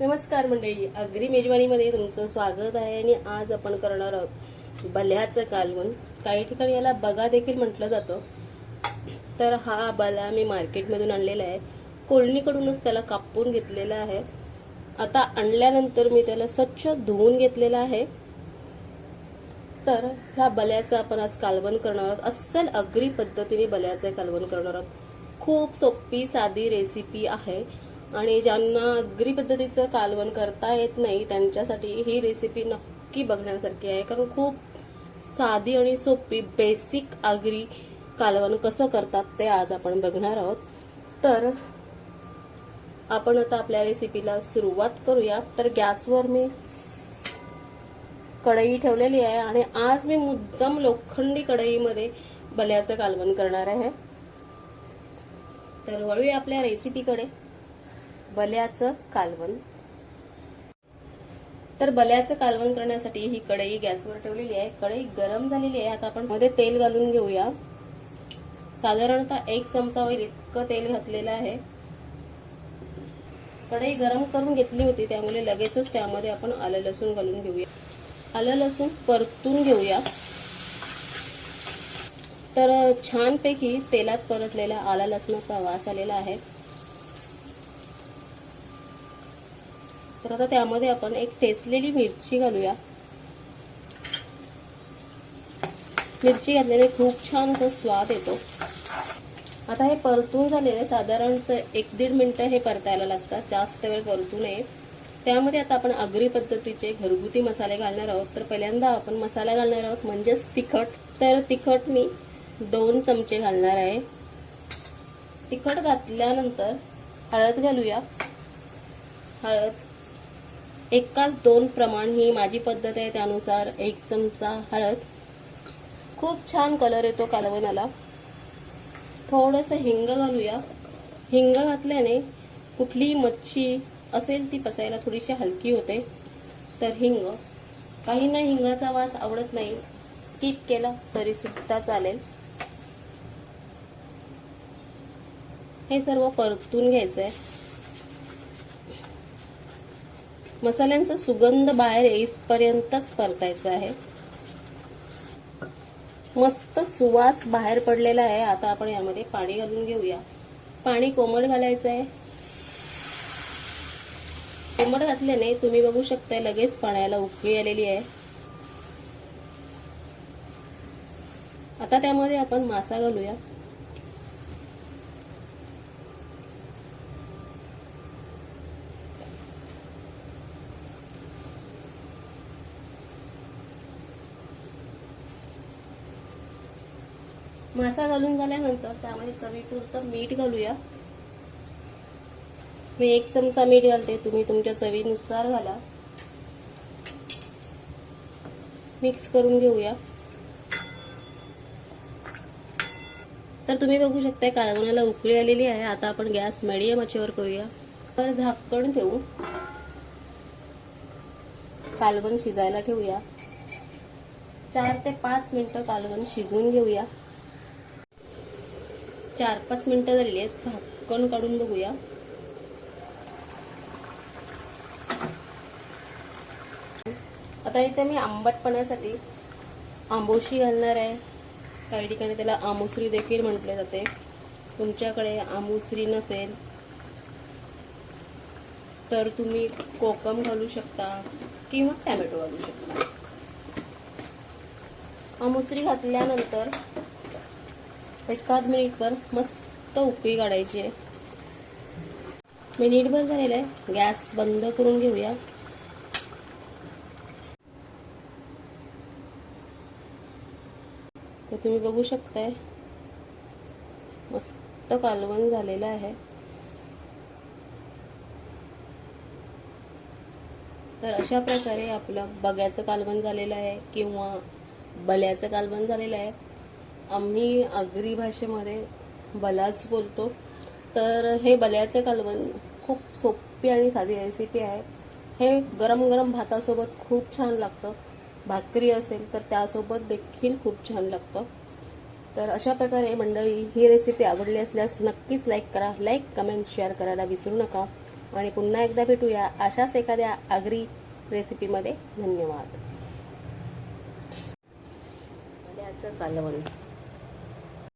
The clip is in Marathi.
नमस्कार मंडळी. अग्री मेजवानीमध्ये तुमचं स्वागत आहे आणि आज आपण करणार आहोत बल्याचं कालवण. काही ठिकाणी याला बगा देखील म्हटलं जातं. तर हा बला मी मार्केटमधून आणलेला आहे. कोळणीकडूनच त्याला कापून घेतलेला आहे. आता आणल्यानंतर मी त्याला स्वच्छ धुवून घेतलेला आहे. तर ह्या बल्याचं आपण आज कालवण करणार आहोत. अस्सल अग्री पद्धतीने बल्याचं कालवण करणार आहोत. खूप सोपी साधी रेसिपी आहे. आणि ज्यांना अग्री पद्धतीचं कालवण करता येत नाही त्यांच्यासाठी ही रेसिपी नक्की बघण्यासारखी आहे. कारण खूप साधी आणि सोपी बेसिक आगरी कालवण कसं करतात ते आज आपण बघणार आहोत. तर आपण आता आपल्या रेसिपीला सुरुवात करूया. तर गॅसवर मी कढई ठेवलेली आहे आणि आज मी मुद्दाम लोखंडी कढईमध्ये बल्याचं कालवण करणार आहे. तर वळूया आपल्या रेसिपीकडे बल्याचं कालवण. तर बल्याचं कालवण करण्यासाठी ही कढई गॅसवर ठेवलेली आहे. कढई गरम झालेली आहे. आता आपण मध्ये तेल घालून घेऊया. साधारणतः एक चमचा होईल इतकं तेल घातलेलं आहे. कढई गरम करून घेतली होती त्यामुळे लगेचच त्यामध्ये आपण आलं लसूण घालून घेऊया. आलं लसूण परतून घेऊया. तर छानपैकी तेलात परतलेला आला लसणाचा वास आलेला आहे. तर आता त्यामध्ये आपण एक ठेचलेली मिरची घालूया. मिरची घातल्याने खूप छान असा स्वाद येतो. आता हे परतून झालेले साधारणतः एक दीड मिनटं हे परतायला लागतात. जास्त वेळ परतू नये. त्यामध्ये आता आपण आगरी पद्धतीचे घरगुती मसाले घालणार आहोत. तर पहिल्यांदा आपण मसाला घालणार आहोत म्हणजेच तिखट. तर तिखट मी दोन चमचे घालणार आहे. तिखट घातल्यानंतर हळद घालूया. हळद एकाच दोन प्रमाण ही माझी पद्धत आहे त्यानुसार एक चमचा हळद. खूप छान कलर येतो कालवणाला थोडंसं हिंग घालूया. हिंग घातल्याने कुठलीही मच्छी असेल ती पचायला थोडीशी हलकी होते. तर हिंग. काहींना हिंगाचा वास आवडत नाही. स्किप केला तरी सुद्धा चालेल. हे सर्व परतून घ्यायचं आहे मसाल्यांचा सुगंध बाहेर येईपर्यंतच परतायचा आहे. मस्त सुवास बाहेर पडलेला आहे. आता आपण यामध्ये पाणी घालून घेऊया. पाणी कोमट घालायचं आहे. कोमट घातल्याने तुम्ही बघू शकता लगेच पाण्याला उकळी आलेली आहे. आता त्यामध्ये आपण मासा घालूया. मासा घालून झाल्यानंतर त्यामध्ये चवीपुरतं मीठ घालूया. मी एक चमचा मीठ घालते तुम्ही तुमच्या चवीनुसार घाला. मिक्स करून घेऊया. तर तुम्ही बघू शकता कालवणाला उकळी आलेली आहे. आता आपण गॅस मिडियम आचेवर करूया. तर झाकण ठेवू कालवण शिजायला ठेवूया. चार ते पाच मिनिटं कालवण शिजवून घेऊया. चार पाच मिनिटं झालेली आहेत. झाकण काढून बघूया. आता इथे मी आंबटपणासाठी आंबोशी घालणार आहे. काही ठिकाणी त्याला आमुसरी देखील म्हटले जाते. तुमच्याकडे आमुसरी नसेल तर तुम्ही कोकम घालू शकता किंवा टॅमॅटो घालू शकता. आमुसरी घातल्यानंतर एखाद मिनिटभर मस्त उकळी काढायची आहे. मिनिटभर झालेलं आहे. गॅस बंद करून घेऊया. तर तुम्ही बघू शकताय मस्त कालवण झालेलं आहे. तर अशा प्रकारे आपलं बग्याचं कालवण झालेलं आहे किंवा बल्याचं कालवण झालेलं आहे. आम्ही आगरी भाषेमध्ये बलाच बोलतो. तर हे बल्याचे कालवण खूप सोपी आणि साधी रेसिपी आहे. हे गरम गरम भातासोबत खूप छान लागतं. भाकरी असेल तर त्यासोबत देखील खूप छान लागतं. तर अशा प्रकारे मंडळी ही रेसिपी आवडली असल्यास नक्कीच लाईक करा. लाईक कमेंट शेअर करायला विसरू नका. आणि पुन्हा एकदा भेटूया अशाच एखाद्या आगरी रेसिपीमध्ये धन्यवाद. बल्याचं कालवण.